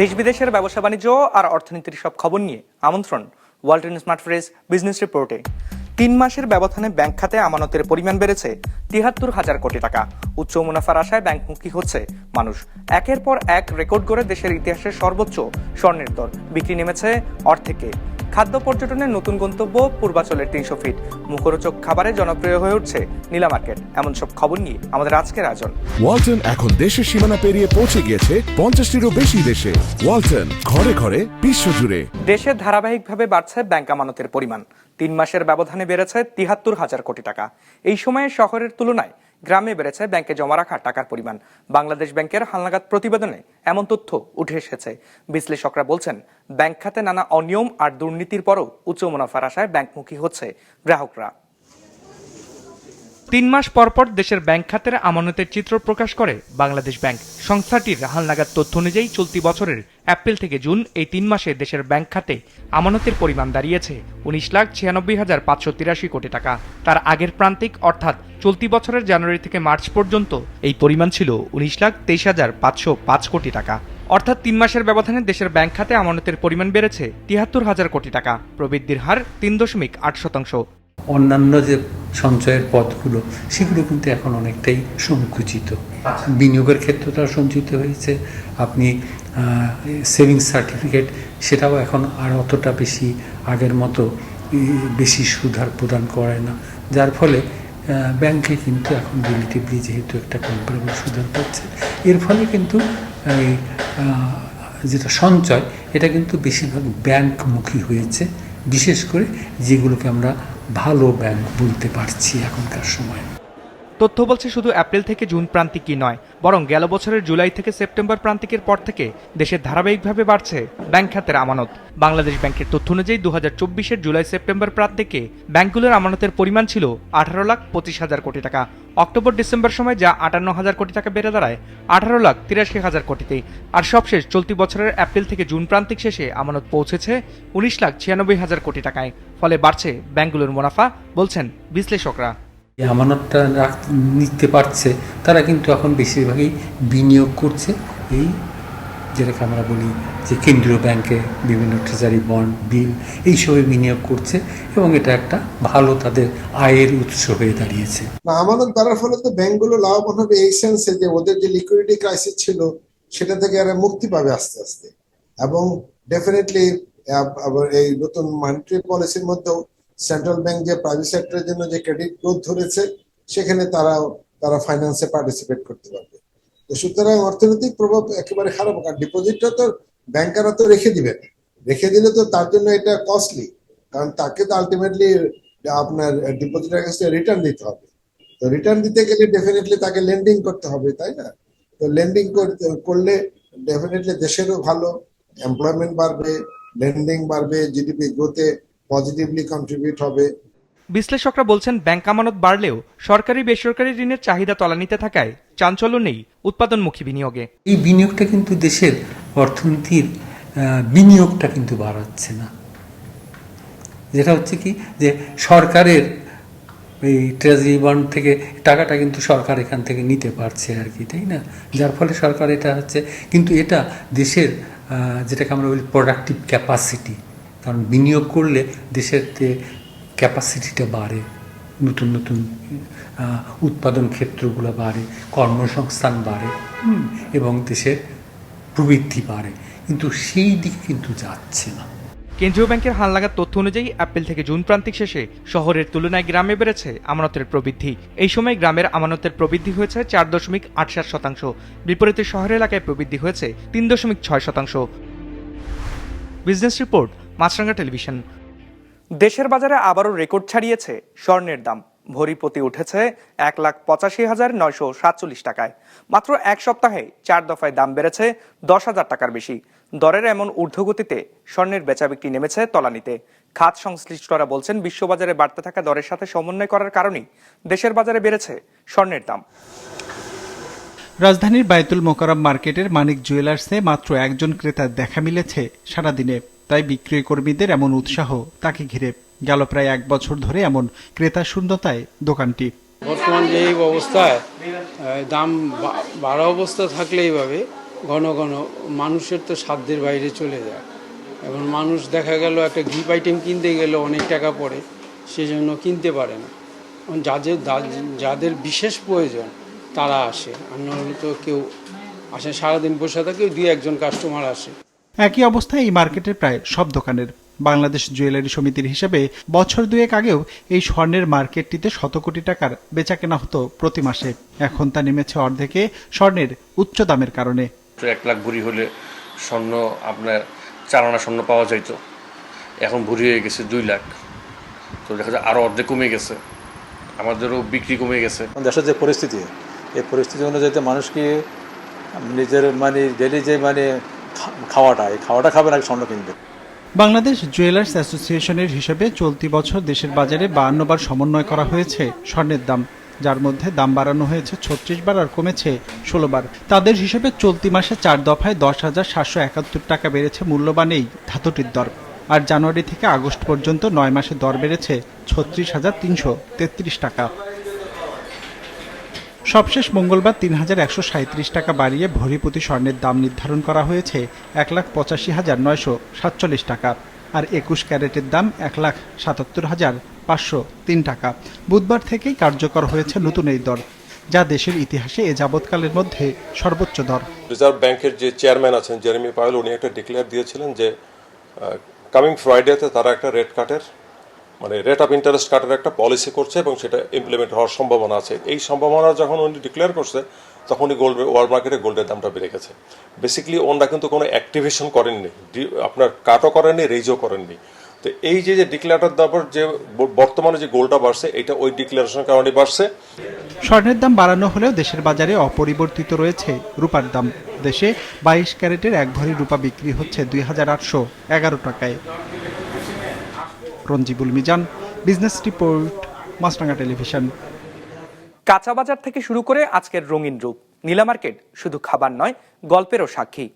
দেশ বিদেশের ব্যবসা বাণিজ্য আর অর্থনীতির সব খবর নিয়ে আমন্ত্রণ ওয়ালটন স্মার্ট ফ্রেস বিজনেস রিপোর্টে তিন মাসের ব্যবধানে ব্যাংক খাতে আমানতের পরিমাণ বেড়েছে তিহাত্তর হাজার কোটি টাকা। উচ্চ মুনাফার আশায় ব্যাংকমুখী হচ্ছে মানুষ। একের পর এক রেকর্ড করে দেশের ইতিহাসের সর্বোচ্চ স্বর্ণের দর। বিক্রি নেমেছে অর্ধেকে। খাদ্য পর্যটনের নতুন গন্তব্য পূর্বাচলের তিনশো ফিট মুখরোচক খাবারে জনপ্রিয় হয়ে উঠছে নীলা মার্কেট। এমন সব খবর নিয়ে আমাদের আজকের আয়োজন। ওয়ালটন এখন দেশের সীমানা পেরিয়ে পৌঁছে গিয়েছে পঞ্চাশটিরও বেশি দেশে। ওয়ালটন ঘরে ঘরে বিশ্বজুড়ে। দেশে ধারাবাহিকভাবে বাড়ছে ব্যাংক আমানতের পরিমাণ। তিন মাসের ব্যবধানে বেড়েছে তিহাত্তর হাজার কোটি টাকা। এই সময়ে শহরের তুলনায় গ্রামে বেড়েছে ব্যাংকে জমা রাখা টাকার পরিমাণ। বাংলাদেশ ব্যাংকের হালনাগাদ প্রতিবেদনে এমন তথ্য উঠে এসেছে। বিশ্লেষকরা বলছেন, ব্যাংক খাতে নানা অনিয়ম আর দুর্নীতির পরও উচ্চ মুনাফার আশায় ব্যাংকমুখী হচ্ছে গ্রাহকরা। তিন মাস পরপর দেশের ব্যাংক খাতের আমানতের চিত্র প্রকাশ করে বাংলাদেশ ব্যাংক। সংস্থাটির হালনাগাদ তথ্য অনুযায়ী চলতি বছরের এপ্রিল থেকে জুন এই তিন মাসে দেশের ব্যাংক খাতে আমানতের পরিমাণ দাঁড়িয়েছে। উনিশ লাখ ছিয়ানব্বই হাজার পাঁচশো তিরাশি কোটি টাকা। তার আগের প্রান্তিক অর্থাৎ চলতি বছরের জানুয়ারি থেকে মার্চ পর্যন্ত এই পরিমাণ ছিল উনিশ লাখ তেইশ হাজার পাঁচশো পাঁচ কোটি টাকা। অর্থাৎ তিন মাসের ব্যবধানে দেশের ব্যাংক খাতে আমানতের পরিমাণ বেড়েছে তিয়াত্তর হাজার কোটি টাকা প্রবৃদ্ধির হার তিন দশমিক আট শতাংশ। অন্যান্য যে সঞ্চয়ের পথগুলো সেগুলো কিন্তু এখন অনেকটাই সংকুচিত। বিনিয়োগের ক্ষেত্রটা সঞ্চিত হয়েছে। আপনি সেভিংস সার্টিফিকেট সেটাও এখন আর অতটা বেশি আগের মতো বেশি সুধার প্রদান করে না। যার ফলে ব্যাংকে কিন্তু এখন রিলেটিভলি যেহেতু একটা কম্পারেবল সুধার পাচ্ছে, এর ফলে কিন্তু এই যেটা সঞ্চয়, এটা কিন্তু বেশিরভাগ ব্যাংকমুখী হয়েছে। বিশেষ করে যেগুলোকে আমরা ভালো ব্যাংক বলতে পারছি এখনকার সময়। তথ্য বলছে শুধু এপ্রিল থেকে জুন প্রান্তিকই নয়, বরং গেল বছরের জুলাই থেকে সেপ্টেম্বর প্রান্তিকের পর থেকে দেশে ধারাবাহিকভাবে বাড়ছে ব্যাংক খাতের আমানত। বাংলাদেশ ব্যাংকের তথ্য অনুযায়ী দু হাজার জুলাই সেপ্টেম্বর প্রান্তিকে ব্যাংকগুলোর আমানতের পরিমাণ ছিল আঠারো লাখ পঁচিশ হাজার কোটি টাকা। অক্টোবর ডিসেম্বর সময় যা আটান্ন হাজার কোটি টাকা বেড়ে দাঁড়ায়, আঠারো লাখ তিরাশি হাজার কোটিতে আর সবশেষ চলতি বছরের এপ্রিল থেকে জুন প্রান্তিক শেষে আমানত পৌঁছেছে উনিশ লাখ ছিয়ানব্বই হাজার কোটি টাকায়, ফলে বাড়ছে ব্যাংকগুলোর মুনাফা, বলছেন বিশ্লেষকরা। আমানতটা রাখ, নিতে পারছে, তারা কিন্তু এখন বেশিরভাগই বিনিয়োগ করছে। এই যেটাকে আমরা বলি যে কেন্দ্রীয় ব্যাংকে বিভিন্ন ট্রেজারি বন্ড বিল এইসবে বিনিয়োগ করছে এবং এটা একটা ভালো তাদের আয়ের উৎস হয়ে দাঁড়িয়েছে। আমানত বাড়ার ফলে তো ব্যাংকগুলো লাভবান হবে এই সেন্সে যে ওদের যে লিকুইডিটি ক্রাইসিস ছিল, সেটা থেকে এরা মুক্তি পাবে আস্তে আস্তে। এবং ডেফিনেটলি আবার এই নতুন মনিটারি পলিসির মধ্যেও সেন্ট্রাল ব্যাংক যে প্রাইভেট সেক্টরের জন্য যে ক্রেডিট গ্রোথ ধরেছে, সেখানে তারা তারা ফাইন্যান্সে পার্টিসিপেট করতে পারবে। তো সুতরাং অর্থনৈতিক প্রভাব একেবারে খারাপ কারণ ডিপোজিটটা তো ব্যাংকাররা তো রেখে দিবেন রেখে দিলে তো তার জন্য এটা কস্টলি কারণ তাকে তো আলটিমেটলি আপনার ডিপোজিটের কাছে রিটার্ন দিতে হবে। তো রিটার্ন দিতে গেলে ডেফিনেটলি তাকে লেন্ডিং করতে হবে, তাই না? তো লেন্ডিং করলে ডেফিনেটলি দেশেরও ভালো এমপ্লয়মেন্ট বাড়বে লেন্ডিং বাড়বে জিডিপি গ্রোথে পজিটিভলি কন্ট্রিবিউট হবে। বিশ্লেষকরা বলছেন ব্যাংক আমানত বাড়লেও সরকারি বেসরকারি ঋণের চাহিদা তলানিতে থাকায় চাঞ্চল্য নেই উৎপাদনমুখী বিনিয়োগে। এই বিনিয়োগটা কিন্তু দেশের অর্থনীতির বিনিয়োগটা কিন্তু বাড়াচ্ছে না। যেটা হচ্ছে কি যে সরকারের এই ট্রেজারি বন্ড থেকে টাকাটা কিন্তু সরকার এখান থেকে নিতে পারছে আর কি তাই না? যার ফলে সরকার এটা হচ্ছে কিন্তু এটা দেশের যেটাকে আমরা বলি প্রোডাক্টিভ ক্যাপাসিটি কারণ বিনিয়োগ করলে দেশের ক্যাপাসিটিটা বাড়ে, নতুন নতুন উৎপাদন ক্ষেত্রগুলো বাড়ে, কর্মসংস্থান বাড়ে এবং দেশের প্রবৃদ্ধি বাড়ে। কিন্তু সেই দিকে কিন্তু যাচ্ছে না। কেন্দ্রীয় ব্যাংকের হালনাগাদ তথ্য অনুযায়ী এপ্রিল থেকে জুন প্রান্তিক শেষে শহরের তুলনায় গ্রামে বেড়েছে আমানতের প্রবৃদ্ধি। এই সময় গ্রামের আমানতের প্রবৃদ্ধি হয়েছে চার দশমিক আট সাত শতাংশ। বিপরীতে শহর এলাকায় প্রবৃদ্ধি হয়েছে তিন দশমিক ছয় শতাংশ। Business report, Maasranga television. দেশের বাজারে আবারও রেকর্ড ছাড়িয়েছে স্বর্ণের দাম। ভরি প্রতি উঠেছে এক লাখ পঁচাশি হাজার নয়শো সাতচল্লিশ টাকায়। মাত্র এক সপ্তাহে চার দফায় দাম বেড়েছে দশ হাজার টাকার বেশি। দরের এমন ঊর্ধ্বগতিতে স্বর্ণের বেচা বিক্রি নেমেছে তলানিতে। খাত সংশ্লিষ্টরা বলছেন, বিশ্ববাজারে বাড়তে থাকা দরের সাথে সমন্বয় করার কারণেই দেশের বাজারে বেড়েছে স্বর্ণের দাম। রাজধানীর বায়তুল মোকারম মার্কেটের মানিক জুয়েলার্সে মাত্র একজন ক্রেতার দেখা মিলেছে সারাদিনে। তাই বিক্রয় কর্মীদের এমন উৎসাহ তাকে ঘিরে। গেল প্রায় এক বছর ধরে এমন ক্রেতা শূন্যতায় দোকানটি। বর্তমান যে অবস্থায় দাম বাড়া অবস্থা থাকলে এইভাবে ঘন ঘন মানুষের তো সাধ্যের বাইরে চলে যায়। এখন মানুষ দেখা গেল একটা গিফট আইটেম কিনতে গেলে অনেক টাকা পড়ে সেজন্য কিনতে পারে না। যাদের যাদের বিশেষ প্রয়োজন তারা আসে। আর নাহলে তো কেউ আসে সারাদিন বসে থাকে দুই একজন কাস্টমার আসে। একই অবস্থা এই মার্কেটের প্রায় সব দোকানের বাংলাদেশ জুয়েলারি সমিতির হিসেবে বছর দুয়েক আগেও এই স্বর্ণের মার্কেটটিতে শত কোটি টাকার বেচা কেনা হতো প্রতি মাসে। এখন তা নেমেছে অর্ধেকে স্বর্ণের উচ্চ দামের কারণে। এক লাখ ভরি হলে স্বর্ণ আপনার চার আনা স্বর্ণ পাওয়া যাইতো। এখন ভরি হয়ে গেছে দুই লাখ। তো দেখা যায় আরও অর্ধেক কমে গেছে। আমাদেরও বিক্রি কমে গেছে। দেশের যে পরিস্থিতি এই পরিস্থিতি অনুযায়ী মানুষকে নিজের মানে ডেলি যে মানে খাওয়াটা, এই খাওয়াটা খাবে না, স্বর্ণ কিনবে। বাংলাদেশ জুয়েলার্স অ্যাসোসিয়েশনের হিসেবে চলতি বছর দেশের বাজারে বাহান্ন বার সমন্বয় করা হয়েছে স্বর্ণের দাম, যার মধ্যে দাম বাড়ানো হয়েছে ছত্রিশ বার আর কমেছে ষোলো বার। তাদের হিসেবে চলতি মাসে চার দফায় দশ হাজার সাতশো একাত্তর টাকা বেড়েছে মূল্যবান এই ধাতুটির দর। আর জানুয়ারি থেকে আগস্ট পর্যন্ত নয় মাসে দর বেড়েছে ছত্রিশ হাজার তিনশো তেত্রিশ টাকা। সবশেষ মঙ্গলবার তিন হাজার একশো সাঁত্রিশ টাকা বাড়িয়ে ভরি প্রতি স্বর্ণের দাম নির্ধারণ করা হয়েছে এক লাখ পঁচাশি হাজার নয়শো সাতচল্লিশ টাকা। আর একুশ ক্যারেটের দাম এক লাখ সাতাত্তর হাজার পাঁচশো তিন টাকা। বুধবার থেকেই কার্যকর হয়েছে নতুন এই দর, যা দেশের ইতিহাসে এ যাবৎকালের মধ্যে সর্বোচ্চ দর। রিজার্ভ ব্যাংকের যে চেয়ারম্যান আছেন জেরেমি পায়েল, উনি একটা ডিক্লেয়ার দিয়েছিলেন যে কামিং ফ্রাইডেতে তারা একটা রেড কাটের মানে রেট অফ ইন্টারেস্ট কাটের একটা পলিসি করছে এবং সেটা ইমপ্লিমেন্ট হওয়ার সম্ভাবনা আছে। এই সম্ভাবনা যখন উনি ডিক্লেয়ার করছে তখনই গোল্ড ওয়ার্ল্ড মার্কেটে গোল্ডের দামটা বেড়ে গেছে। বেসিক্যালি ওনারা কিন্তু কোনো অ্যাক্টিভেশন করেননি। আপনার কাটও করেননি রেজও করেননি। তো এই যে যে ডিক্লেয়ারটার দাবার যে বর্তমানে যে গোল্ডটা বাড়ছে, এটা ওই ডিক্লারেশনের কারণে বাড়ছে। স্বর্ণের দাম বাড়ানো হলেও দেশের বাজারে অপরিবর্তিত রয়েছে রূপার দাম। দেশে বাইশ ক্যারেটের এক ভরি রূপা বিক্রি হচ্ছে দুই হাজার আটশো এগারো টাকায়। Ranjibul Mizan business report Maasranga television কাঁচা বাজার থেকে শুরু করে আজকের রঙিন রূপ। নীলা মার্কেট শুধু খাবার নয় গল্পেরও সাক্ষী।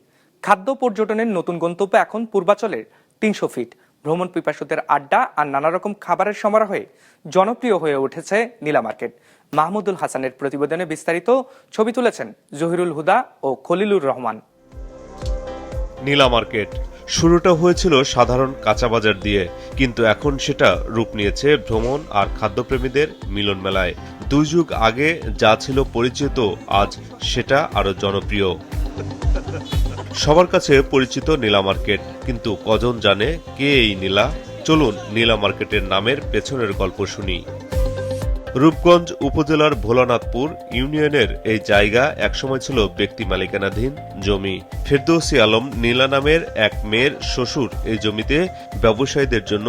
খাদ্য পর্যটনের নতুন গন্তব্য এখন পূর্বাচলের তিনশো ফিট। ভ্রমণ পিপাসুদের আড্ডা আর নানা রকম খাবারের সমারোহে জনপ্রিয় হয়ে উঠেছে নীলা মার্কেট। মাহমুদুল হাসানের প্রতিবেদনে বিস্তারিত ছবি তুলেছেন জহিরুল হুদা ও খলিলুর রহমান। নীলা মার্কেট শুরুটা হয়েছিল সাধারণ কাঁচা বাজার দিয়ে, কিন্তু এখন সেটা রূপ নিয়েছে ভ্রমণ আর খাদ্যপ্রেমীদের মিলন মেলায়। দুই যুগ আগে যা ছিল পরিচিত, আজ সেটা আরও জনপ্রিয়। সবার কাছে পরিচিত নীলা মার্কেট, কিন্তু কজন জানে কে এই নীলা? চলুন নীলা মার্কেটের নামের পেছনের গল্প শুনি। রূপগঞ্জ উপজেলার ভোলানাথপুর ইউনিয়নের এই জায়গা একসময় ছিল ব্যক্তি মালিকানাধীন জমি। ফেরদৌসি আলম নীলা নামের এক মেয়ের শ্বশুর এই জমিতে ব্যবসায়ীদের জন্য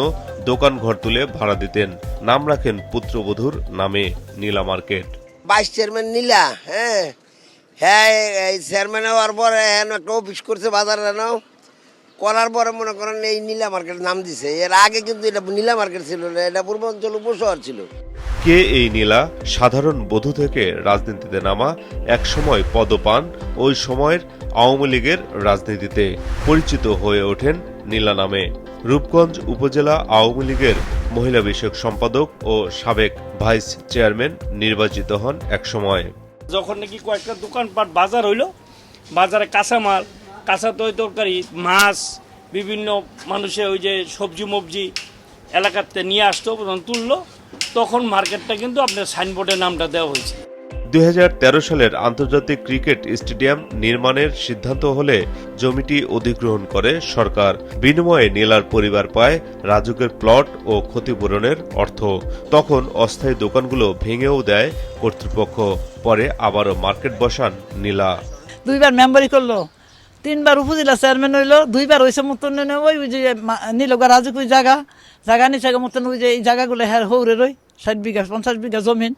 দোকান ঘর তুলে ভাড়া দিতেন। নাম রাখেন পুত্রবধূর নামে Nila market. Vice chairman Nila হ্যাঁ। হ্যাঁ এই চেয়ারম্যান হওয়ার পরে একটা অফিস করছে বাজারে নাও করার পরে মনে করেন এই নীলা মার্কেট নাম দিছে। এর আগে কিন্তু এটা নীলা মার্কেট ছিল না এটা পূর্বাঞ্চল উপশহর ছিল। কে এই নীলা? সাধারণ বধূ থেকে রাজনীতিতে নামা এক সময় পদপান ওই সময়ের আওয়ামী লীগের রাজনীতিতে পরিচিত হয়ে ওঠেন নীলা নামে। রূপগঞ্জ উপজেলা আওয়ামী লীগের মহিলা বিষয়ক সম্পাদক ও সাবেক ভাইস চেয়ারম্যান নির্বাচিত হন এক সময় যখন নাকি কয়েকটা দোকানপাট বাজার হইল বাজারে কাঁচামাল কাঁচা তৈ তরকারি মাছ বিভিন্ন মানুষে ওই যে সবজি মবজি এলাকাতে নিয়ে আসতো তখন তুললো। তখন মার্কেটটা কিন্তু আপনার সাইনবোর্ডের নামটা দেওয়া হয়েছে। দু হাজার তেরো সালের আন্তর্জাতিক ক্রিকেট স্টেডিয়াম নির্মাণের সিদ্ধান্ত হলে জমিটি অধিগ্রহণ করে সরকার। বিনিময়ে নীলার পরিবার পায় রাজুকের প্লট ও ক্ষতিপূরণের অর্থ। তখন অস্থায়ী দোকানগুলো ভেঙেও দেয় কর্তৃপক্ষ। পরে আবারও মার্কেট বসান নীলা। দুইবার মেম্বারি করল। তিনবার উপজেলা চেয়ারম্যান হইল, দুইবার হয়েছে মতন ওই ওই যে নীলগা রাজুক ওই জায়গা জায়গা নিচে মতন ওই যে এই জায়গাগুলো হ্যাঁ হৌরে রই, ষাট বিঘা, পঞ্চাশ বিঘা জমিন।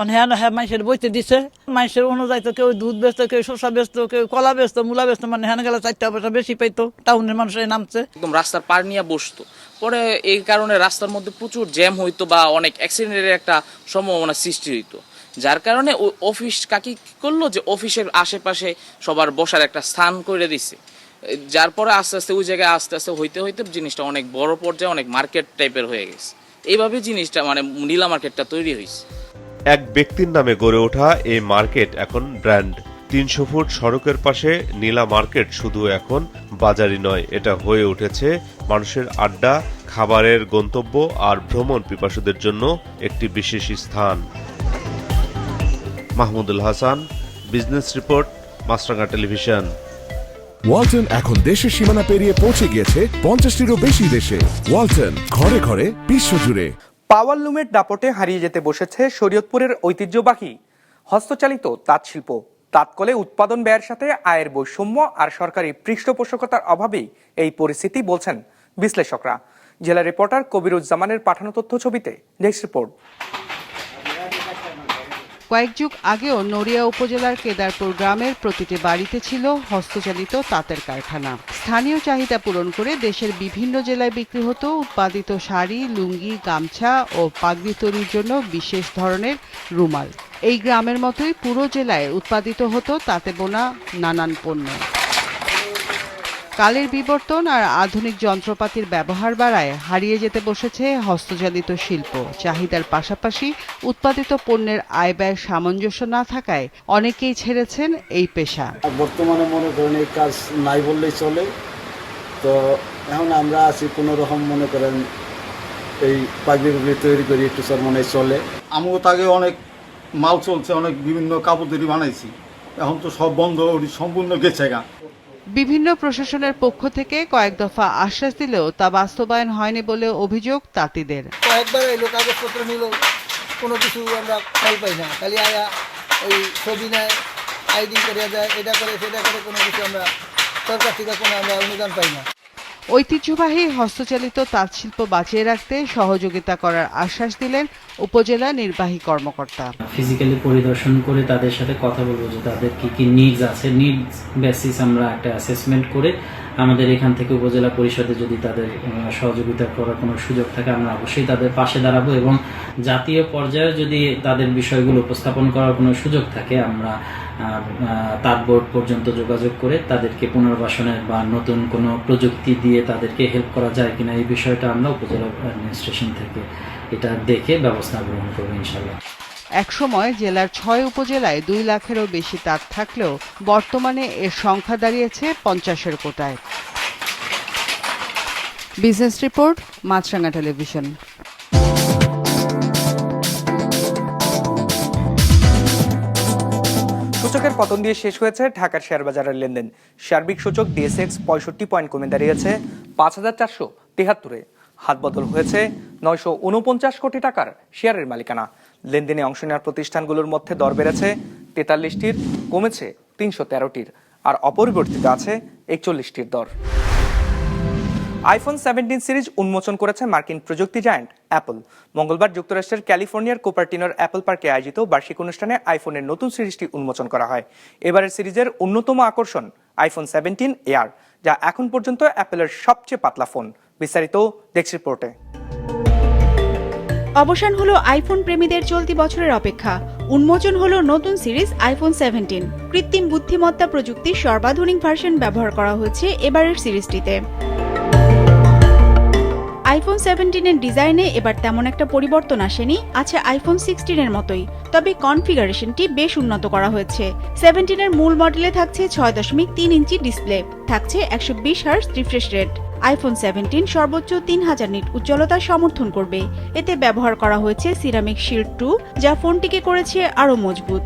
অন হ্যাঁ হ্যাঁ মাইসের বইতে দিছে। মাইসের অনুযায়ী তো কেউ দুধ ব্যস্ত, কেউ শসা ব্যস্ত, কেউ কলা ব্যস্ত, মূলা ব্যস্ত মানে হ্যাঁ গেলে চারটা পয়সা বেশি পাইতো, টাউনের মানুষের নামছে। একদম রাস্তার পার নিয়ে বসতো। পরে এই কারণে রাস্তার মধ্যে প্রচুর জ্যাম হইতো বা অনেক অ্যাক্সিডেন্টের একটা সম্ভাবনা সৃষ্টি হইতো। যার কারণে অফিস কাকি করল যে অফিসের আশেপাশে সবার বসার একটা স্থান করে দিছে। যার পরে আস্তে আস্তে ওই জায়গায় আস্তে আস্তে হইতে হইতে জিনিসটা অনেক বড় পর্যায়ে অনেক মার্কেট টাইপের হয়ে গেছে। এইভাবে জিনিসটা মানে নীলা মার্কেটটা তৈরি হয়েছে এক ব্যক্তির নামে গড়ে ওঠা এই মার্কেট এখন ব্র্যান্ড। তিনশো ফুট সড়কের পাশে নীলা মার্কেট শুধু এখন বাজারই নয়, এটা হয়ে উঠেছে মানুষের আড্ডা, খাবারের গন্তব্য আর ভ্রমণ পিপাসুদের জন্য একটি বিশেষ স্থান। Mahmudul Hasan business report Maasranga television. Walton এখন দেশের সীমানা পেরিয়ে পৌঁছে গিয়েছে পঞ্চাশটিরও বেশি দেশে। ওয়ালটন ঘরে ঘরে বিশ্বজুড়ে। পাওয়ার লুমের দাপটে হারিয়ে যেতে বসেছে শরীয়তপুরের ঐতিহ্যবাহী হস্তচালিত তাঁত শিল্প তাৎকলে উৎপাদন ব্যয়ের সাথে আয়ের বৈষম্য আর সরকারি পৃষ্ঠপোষকতার অভাবেই এই পরিস্থিতি বলছেন বিশ্লেষকরা। জেলা রিপোর্টার কবিরুজ্জামানের পাঠানো তথ্য ছবিতে নেক্সট রিপোর্ট। কয়েক যুগ আগেও নড়িয়া উপজেলার কেদারপুর গ্রামের প্রতিটি বাড়িতে ছিল হস্তচালিত তাঁতের কারখানা। স্থানীয় চাহিদা পূরণ করে দেশের বিভিন্ন জেলায় বিক্রি হতো উৎপাদিত শাড়ি, লুঙ্গি, গামছা ও পাগড়ি তৈরির জন্য বিশেষ ধরনের রুমাল। এই গ্রামের মতোই পুরো জেলায় উৎপাদিত হতো তাঁতে বোনা নানান পণ্য। কালের বিবর্তন আর আধুনিক যন্ত্রপাতির ব্যবহার বাড়ায় হারিয়ে যেতে বসেছে হস্তচালিত শিল্প। চাহিদার পাশাপাশি উৎপাদিত পণ্যের আয় ব্যয় সামঞ্জস্য না থাকায় অনেকেই ছেড়েছেন এই পেশা। বর্তমানে মনে করেন এই কাজ নাই বললেই চলে। তো এখন আমরা আছি কোনো রকম মনে করেন এই পাগড়িগুলি তৈরি করি একটু স্যার মনে চলে। আমিও তাকে অনেক মাল চলছে, অনেক বিভিন্ন কাপড় তৈরি বানাইছি। এখন তো সব বন্ধ সম্পূর্ণ গেছে গা। বিভিন্ন প্রশাসনের পক্ষ থেকে কয়েক দফা আশ্বাস দিলেও তা বাস্তবায়ন হয়নি বলে অভিযোগ তাঁতিদের। কয়েকবার এলো কাগজপত্র নিল কোনো কিছু আমরা ফল পাই না। খালি আয়া ওই ছবি নেয় আইডি করে যায় এটা করে, সেটা করে কোনো কিছু আমরা সরকার থেকে কোনো আমরা অনুদান পাই না। ঐতিহ্যবাহী হস্তচালিত তাঁতশিল্প বাঁচিয়ে রাখতে সহযোগিতা করার আশ্বাস দিলেন উপজেলা নির্বাহী কর্মকর্তা। ফিজিক্যালি পরিদর্শন করে তাদের সাথে কথা বলব যে তাদের কি কি নিডস আছে। নিডস বেসিস আমরা একটা অ্যাসেসমেন্ট করে আমাদের এখান থেকে উপজেলা পরিষদে যদি তাদের সহযোগিতা করার কোনো সুযোগ থাকে, আমরা অবশ্যই তাদের পাশে দাঁড়াবো এবং জাতীয় পর্যায়ে যদি তাদের বিষয়গুলো উপস্থাপন করার কোনো সুযোগ থাকে, আমরা তার বোর্ড পর্যন্ত যোগাযোগ করে তাদেরকে পুনর্বাসনের বা নতুন কোনো প্রযুক্তি দিয়ে তাদেরকে হেল্প করা যায় কিনা এই বিষয়টা আমরা উপজেলা অ্যাডমিনিস্ট্রেশন থেকে এটা দেখে ব্যবস্থা গ্রহণ করব ইনশাল্লাহ একসময় জেলার ছয় উপজেলায় দুই লাখেরও বেশি তাঁত থাকলেও বর্তমানে এর সংখ্যা দাঁড়িয়েছে পঞ্চাশের কোটায়। Business report Maasranga television. সূচকের পতন দিয়ে শেষ হয়েছে ঢাকার শেয়ার বাজারের লেনদেন। সার্বিক সূচক ডিএসএক্স পঁয়ষট্টি পয়েন্ট কমে দাঁড়িয়েছে পাঁচ হাজার চারশো তেহাত্তরে। হাত বদল হয়েছে নয়শো উনপঞ্চাশ কোটি টাকার শেয়ারের মালিকানা। লেনদেনে অংশ নেওয়ার প্রতিষ্ঠানগুলোর মধ্যে দর বেড়েছে, তেতাল্লিশটির কমেছে তিনশো তেরোটির, আর অপরিবর্তিত আছে একচল্লিশটির দর। আইফোন সেভেন্টিন সিরিজ উন্মোচন করেছে মার্কিন প্রযুক্তি জায়ান্ট অ্যাপল মঙ্গলবার যুক্তরাষ্ট্রের ক্যালিফোর্নিয়ার কোপার্টিনোর অ্যাপল পার্কে আয়োজিত বার্ষিক অনুষ্ঠানে আইফোনের নতুন সিরিজটি উন্মোচন করা হয়। এবারের সিরিজের অন্যতম আকর্ষণ আইফোন সেভেন্টিন এয়ার যা এখন পর্যন্ত অ্যাপেলের সবচেয়ে পাতলা ফোন। বিস্তারিত ডেক্স রিপোর্টে। অবসান হলো আইফোন প্রেমীদের চলতি বছরের অপেক্ষা। উন্মোচন হলো নতুন সিরিজ আইফোন সেভেন্টিন। কৃত্রিম বুদ্ধিমত্তা প্রযুক্তির সর্বাধুনিক ভার্সন ব্যবহার করা হয়েছে এবারের সিরিজটিতে। আইফোন সেভেন্টিনের ডিজাইনে এবার তেমন একটা পরিবর্তন আসেনি, আছে আইফোন সিক্সটিনের মতোই। তবে কনফিগারেশনটি বেশ উন্নত করা হয়েছে। সেভেন্টিনের মূল মডেলে থাকছে ছয় দশমিক তিন ইঞ্চি ডিসপ্লে, থাকছে একশো বিশ hertz refresh rate. IPhone seventeen সর্বোচ্চ তিন হাজার নিট উজ্জ্বলতার সমর্থন করবে। এতে ব্যবহার করা হয়েছে সিরামিক শিল্ড টু যা ফোনটিকে করেছে আরও মজবুত।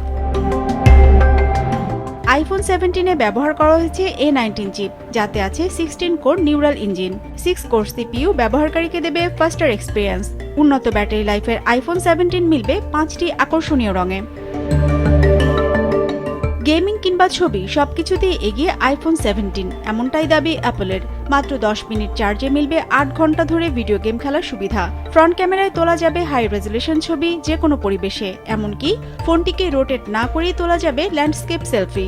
আইফোন সেভেন্টিনে ব্যবহার করা হয়েছে এ নাইনটিন চিপ যাতে আছে sixteen core neural engine six core CPU ব্যবহারকারীকে দেবে ফাস্টার এক্সপিরিয়েন্স উন্নত ব্যাটারি লাইফের আইফোন সেভেন্টিন মিলবে পাঁচটি আকর্ষণীয় রঙে। গেমিং কিংবা ছবি, সবকিছুতেই এগিয়ে আইফোন সেভেন্টিন এমনটাই দাবি অ্যাপলের মাত্র দশ মিনিট চার্জে মিলবে আট ঘণ্টা ধরে ভিডিও গেম খেলার সুবিধা। ফ্রন্ট ক্যামেরায় তোলা যাবে হাই রেজলিউশন ছবি যে কোনো পরিবেশে। এমনকি ফোনটিকে রোটেট না করেই তোলা যাবে ল্যান্ডস্কেপ সেলফি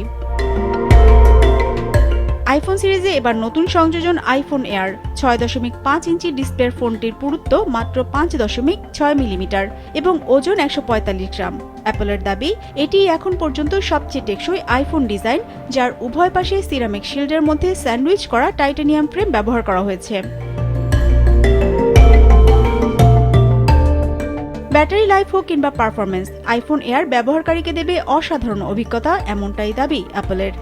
আইফোন সিরিজে এবার নতুন সংযোজন আইফোন এয়ার ছয় দশমিক পাঁচ ইঞ্চি ডিসপ্লের ফোনটির পুরুত্ব মাত্র পাঁচ দশমিক ছয় মিলিমিটার এবং ওজন একশো পঁয়তাল্লিশ গ্রাম। অ্যাপলের দাবি এটি এখন পর্যন্ত সবচেয়ে টেকসই আইফোন ডিজাইন, যার উভয় পাশে সিরামিক শিল্ডের মধ্যে স্যান্ডউইচ করা টাইটানিয়াম ফ্রেম ব্যবহার করা হয়েছে। ব্যাটারি লাইফ হোক কিংবা পারফরমেন্স আইফোন এয়ার ব্যবহারকারীকে দেবে অসাধারণ অভিজ্ঞতা, এমনটাই দাবি অ্যাপলের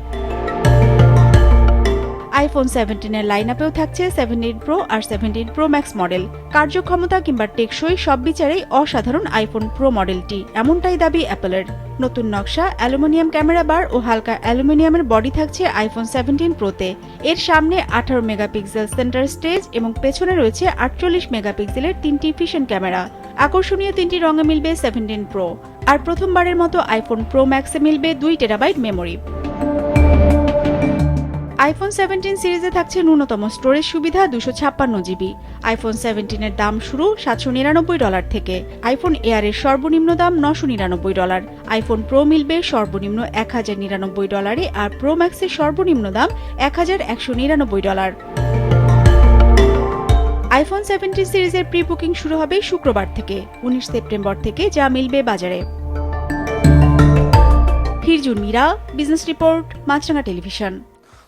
আইফোন সেভেন্টিনের লাইন আপেও থাকছে সেভেন্টিন প্রো আর সেভেন্টিন প্রো ম্যাক্স মডেল কার্যক্ষমতা কিংবা টেকসই সব বিচারেই অসাধারণ আইফোন প্রো মডেলটি এমনটাই দাবি অ্যাপলের নতুন নকশা, অ্যালুমিনিয়াম ক্যামেরা বার ও হালকা অ্যালুমিনিয়ামের বডি থাকছে আইফোন সেভেন্টিন প্রোতে এর সামনে আঠারো মেগাপিক্সেল সেন্টার স্টেজ এবং পেছনে রয়েছে আটচল্লিশ মেগাপিক্সেলের তিনটি ফিশন ক্যামেরা। আকর্ষণীয় তিনটি রঙে মিলবে সেভেন্টিন প্রো আর প্রথমবারের মতো আইফোন প্রো ম্যাক্সে মিলবে দুই টেরাবাইট মেমোরি আইফোন সেভেন্টিন সিরিজে থাকছে ন্যূনতম স্টোরেজ সুবিধা দুশো ছাপ্পান্ন জিবি। আইফোন সেভেন্টিনের দাম শুরু সাতশো নিরানব্বই ডলার থেকে। আইফোন এয়ারের সর্বনিম্ন দাম নশো নিরানব্বই ডলার। আইফোন প্রো মিলবে সর্বনিম্ন এক হাজার নিরানব্বই ডলারে আর প্রো ম্যাক্সের সর্বনিম্ন দাম এক হাজার একশো নিরানব্বই ডলার। আইফোন সেভেন্টিন সিরিজের প্রি বুকিং শুরু হবে শুক্রবার থেকে, উনিশ সেপ্টেম্বর থেকে, যা মিলবে বাজারে। Firjun Mira business report Maasranga television